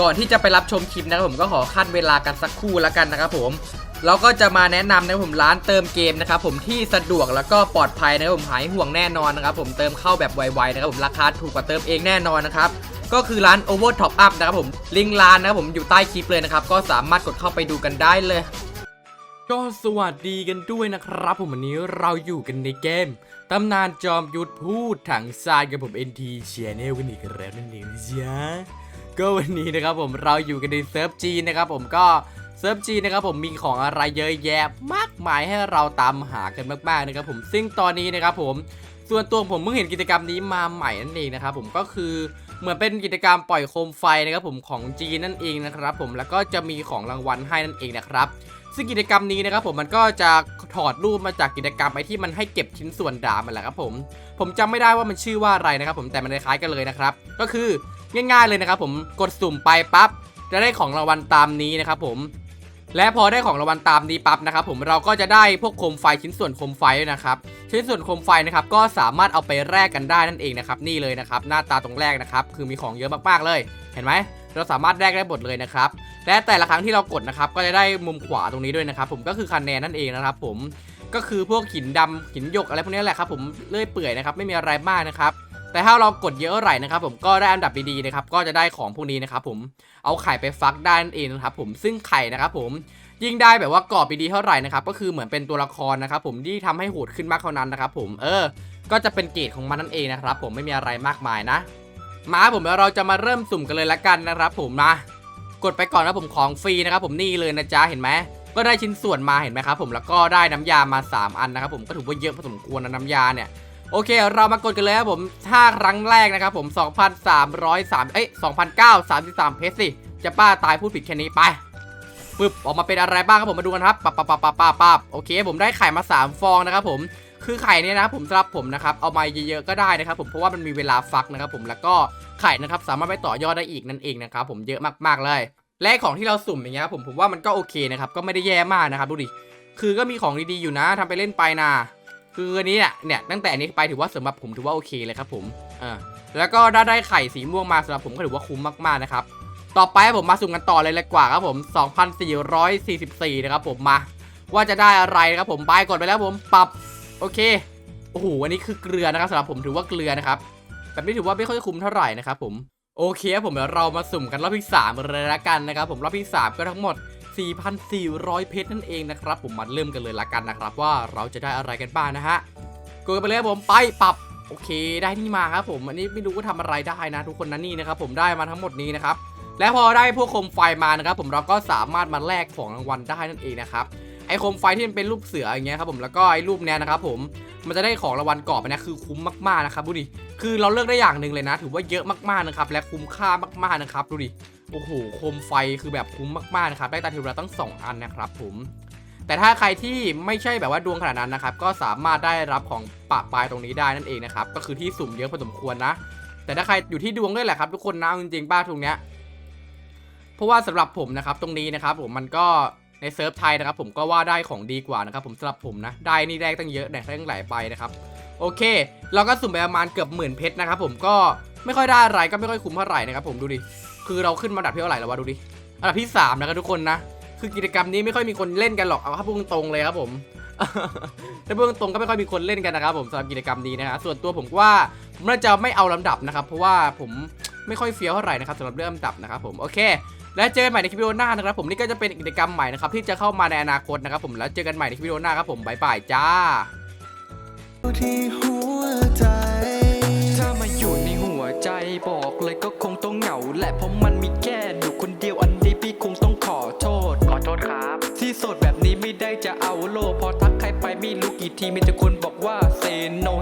ก่อนที่จะไปรับชมคลิปนะครับผมก็ขอขั้นเวลากันสักครู่แล้วกันนะครับผมเราก็จะมาแนะนำนะครับผมร้านเติมเกมนะครับผมที่สะดวกแล้วก็ปลอดภัยนะครับผมหายห่วงแน่นอนนะครับผมเติมเข้าแบบไวๆนะครับผมราคาถูกกว่าเติมเองแน่นอนนะครับก็คือร้าน Over Top Up นะครับผมลิงก์ร้านนะครับผมอยู่ใต้คลิปเลยนะครับก็สามารถกดเข้าไปดูกันได้เลย ก็สวัสดีกันด้วยนะครับผมวันนี้เราอยู่กันในเกมตำนานจอมยุทธพูดถังซานกับผม NT Channel กันอีกแล้วนั่นเองจ๊ะ ก็วันนี้นะครับผมเราอยู่กันในเซิร์ฟจีนนะครับผมก็เซิร์ฟจีนนะครับผมมีของอะไรเยอะแยะมากมายให้เราตามหากันมากๆนะครับผมซึ่งตอนนี้นะครับผมส่วนตัวผมเพิ่งเห็นกิจกรรมนี้มาใหม่นั่นเองนะครับผมก็คือเหมือนเป็นกิจกรรมปล่อยโคมไฟนะครับผมของจีนนั่นเองนะครับผมแล้วก็จะมีของรางวัลให้นั่นเองนะครับซึ่งกิจกรรมนี้นะครับผมมันก็จะถอดรูปมาจากกิจกรรมไอที่มันให้เก็บชิ้นส่วนดาบมันแหละครับผมผมจำไม่ได้ว่ามันชื่อว่าอะไรนะครับผมแต่มันคล้ายกันเลยนะครับก็คือ ง่ายๆเลยนะครับผมกดสุ่มไปปั๊บจะได้ของรางวัลตามนี้นะครับผมและพอได้ของรางวัลตามนี้ปั๊บนะครับผมเราก็จะได้พวกโคมไฟชิ้นส่วนโคมไฟนะครับชิ้นส่วนโคมไฟนะครับก็สามารถเอาไปแลกกันได้นั่นเองนะครับนี่เลยนะครับหน้าตาตรงแรกนะครับคือมีของเยอะมากๆเลย เห็นไหมเราสามารถแลกได้หมดเลยนะครับและแต่ละครั้งที่เรากดนะครับก็จะได้มุมขวาตรงนี้ด้วยนะครับผมก็คือคะแนนนั่นเองนะครับผมก็คือพวกหินดำหินหยกอะไรพวกนี้แหละครับผมเลื่อยเปื่อยนะครับไม่มีอะไรมากนะครับ แต่ถ้าเรากดเยอะเท่าไหร่นะครับผมก็ได้อันดับดีๆนะครับก็จะได้ของพวกนี้นะครับผมเอาไข่ไปฟักได้นั่นเองนะครับผมซึ่งไข่นะครับผมยิ่งได้แบบว่ากรอบดีๆเท่าไหร่นะครับก็คือเหมือนเป็นตัวละครนะครับผมที่ทำให้โหดขึ้นมากเท่านั้นนะครับผมเออ ก็จะเป็นเกรดของมันนั่นเองนะครับผมไม่มีอะไรมากมายนะ มาผมแล้วเราจะมาเริ่มสุ่มกันเลยละกันนะครับผมมากดไปก่อนนะผมของฟรีนะครับผมนี่เลยนะจ๊ะเห็นไหมก็ได้ชิ้นส่วนมาเห็นไหมครับผมแล้วก็ได้น้ำยามา 3 อันนะครับผมก็ถือว่าเยอะพอสมควรนะน้ำยาเนี่ย โอเค เรามากดกันเลยครับผมถ้าครั้งแรกนะครับผม2,303เอ้ย2,933 เพชรสิ จะป้าตายพูดผิดแค่นี้ไปปึ๊บออกมาเป็นอะไรบ้างครับผมมาดูกันครับปับปับปับปับปับปับโอเค ผมได้ไข่มา 3 ฟองนะครับผมคือไข่เนี่ยนะผมสำหรับผมนะครับเอามาเยอะๆก็ได้นะครับผมเพราะว่ามันมีเวลาฟักนะครับผมแล้วก็ไข่นะครับสามารถไปต่อยอดได้อีกนั่นเองนะครับผมเยอะมากๆเลยและของที่เราสุ่มอย่างเงี้ยผมผมว่ามันก็โอเคนะครับก็ไม่ได้แย่มากนะครับดูดิคือก็มีของดีๆอยู่นะทำไปเล่นไปนะ คืออันนี้เนี่ยเนี่ยตั้งแต่อันนี้ไปถือว่าสำหรับผมถือว่าโอเคเลยครับผมอ่าแล้วก็ได้ได้ไข่สีม่วงมาสำหรับผมก็ถือว่าคุ้มมากๆนะครับต่อไปผมมาสุ่มกันต่อเลยเลยกว่าครับผม2444นะครับผมมา ว่าจะได้อะไรนะครับผมไปกดไปแล้วผมปรับโอเคโอ้โหอันนี้คือเกลือนะครับสำหรับผมถือว่าเกลือนะครับแบบนี้ถือว่าไม่ค่อยคุ้มเท่าไหร่นะครับผมโอเคครับผมเดี๋ยวเรามาสุ่มกันรอบที่3เลยละกันนะครับผมรอบที่ 3 ก็ทั้งหมด 4,400 เพชรนั่นเองนะครับผมมาเริ่มกันเลยละกันนะครับ ว่าเราจะได้อะไรกันบ้างนะฮะกดไปเลยผมไปปรับโอเคได้นี่มาครับผมอันนี้ไม่รู้ว่าทำอะไรได้นะ ทุกคนนั่นี่นะครับผมได้มาทั้งหมดนี้นะครับและพอได้พวกโคมไฟมานะครับผมเราก็สามารถมาแลกของรางวัลได้นั่นเองนะครับ ไอโคมไฟที่มันเป็นรูปเสืออย่างเงี้ยครับผมแล้วก็ไอรูปเนี้ยนะครับผมมันจะได้ของรางวัลกรอบไปนะคือคุ้มมากๆนะครับดูดิคือเราเลือกได้อย่างหนึ่งเลยนะ ถือว่าเยอะมากๆนะครับและคุ้มค่ามากๆนะครับดูดิโอ้โหโคมไฟคือแบบคุ้มมากๆนะครับได้ตาทิวราตั้ง 2 อันนะครับผมแต่ถ้าใครที่ไม่ใช่แบบว่าดวงขนาดนั้นนะครับก็สามารถได้รับของปะปลายตรงนี้ได้นั่นเองนะครับก็คือที่สุ่มเยอะพอสมควรนะ แต่ถ้าใครอยู่ที่ดวงด้วยแหละครับ ทุกคนนะจริงๆบ้าตรงเนี้ยเพราะว่าสำหรับผมนะครับตรงนี้นะครับผมมันก็ ในเซิร์ฟไทยนะครับผมก็ว่าได้ของดีกว่านะครับผมสำหรับผมนะได้นี่ได้ตั้งเยอะได้ตั้งหลายใบนะครับโอเค เราก็สุ่มไปประมาณเกือบหมื่นเพชรนะครับผมก็ไม่ค่อยได้อะไรก็ไม่ค่อยคุ้มเท่าไหร่นะครับผมดูดิคือเราขึ้นมาอัดับที่เท่าไหร่แล้ววะดูดิอันดับที่3นะครับทุกคนนะคือกิจกรรมนี้ไม่ค่อยมีคนเล่นกันหรอกเอาถ้าพูดตรงเลยครับผมถ้าพูดตรงก็ไม่ค่อยมีคนเล่นกันนะครับผมสำหรับกิจกรรมนี้นะฮะส่วนตัวผมว่าผมน่าจะไม่เอาลำดับนะครับเพราะว่าผม ไม่ค่อยเฟี้ยวเท่าไหร่นะครับสำหรับเรื่องลำดับนะครับผมโอเค แล้วเจอกันใหม่ในคลิปวิดีโอหน้านะครับผมนี่ก็จะเป็นกิจกรรมใหม่นะครับที่จะเข้ามาในอนาคตนะครับผมแล้วเจอกันใหม่ในคลิปวิดีโอหน้าครับผมบ๊ายบายจ้า ที่หัวใจ ถ้ามาอยู่ในหัวใจบอกเลยก็คงต้องเหงาแหละเพราะมันมีแค่อยู่คนเดียวอันนี้พี่คงต้องขอโทษ ขอโทษครับ ที่โสดแบบนี้ไม่ได้จะเอาโล พอทักใครไปไม่รู้กี่ทีมีแต่คนบอกว่าเซโน